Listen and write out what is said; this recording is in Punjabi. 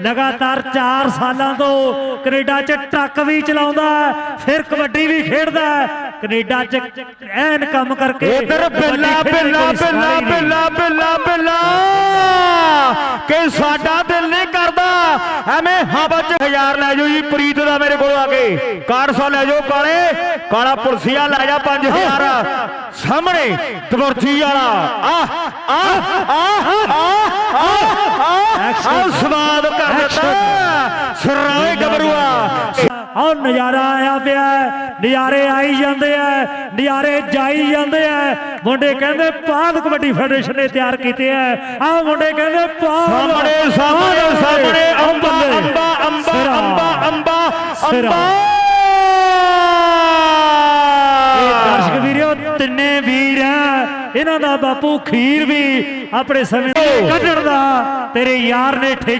ਲਗਾਤਾਰ 4 ਸਾਲਾਂ ਤੋਂ ਕੈਨੇਡਾ 'ਚ ਟਰੱਕ ਵੀ ਚਲਾਉਂਦਾ ਫਿਰ ਕਬੱਡੀ ਵੀ ਖੇਡਦਾ ਹੈ। ਕੈਨੇਡਾ 'ਚ ਐਨ ਕੰਮ ਕਰਕੇ ਇਧਰ ਬਿੱਲਾ ਬਿੱਲਾ ਬਿੱਲਾ। ਬਿੱਲਾ ਬਿੱਲਾ ਬਿੱਲਾ। ਕਿ ਸਾਡਾ ਦਿਲ ਨਹੀਂ ਕਰਦਾ। ਐਵੇਂ ਹਵਾ 'ਚ ਹਜ਼ਾਰ ਲੈ ਜਾਓ ਜੀ ਪ੍ਰੀਤ ਦਾ ਮੇਰੇ ਕੋਲ ਆ ਕੇ। ਕਾਰਸਾ ਲੈ ਜਾਓ ਕਾਲੇ ਕਾਲਾ ਪੁਲਸੀਆ ਲੈ ਜਾ 5000 ਸਾਹਮਣੇ ਦਵਰਜੀ ਵਾਲਾ। ਆ ਆਹ ਨਜ਼ਾਰਾ ਆਇਆ ਪਿਆ ਨਜ਼ਾਰੇ ਆਈ ਜਾਂਦੇ ਆ ਨਜ਼ਾਰੇ ਜਾਈ ਜਾਂਦੇ ਆ। ਮੁੰਡੇ ਕਹਿੰਦੇ ਪਾਦ ਕਬੱਡੀ ਫੈਡਰੇਸ਼ਨ ਨੇ ਤਿਆਰ ਕੀਤੇ ਆ। ਆਹ ਮੁੰਡੇ ਕਹਿੰਦੇ ਪਾਦ ਸਾਹਮਣੇ ਸਾਹਮਣੇ ਸਾਹਮਣੇ ਅੰਬਾ ਅੰਬਾ ਅੰਬਾ। ਅੰਬਾ ਅੰਬਾ। ਅੰਬਾ ਇਹ ਦਰਸ਼ਕ ਵੀਰੋ ਤਿੰਨੇ ਵੀਰ ਆ। ਇਹਨਾਂ ਦਾ ਬਾਪੂ ਖੀਰ ਵੀ ਆਪਣੇ ਸਮੇਂ ਕੱਢਣ ਦਾ ਤੇਰੇ ਯਾਰ ਨੇ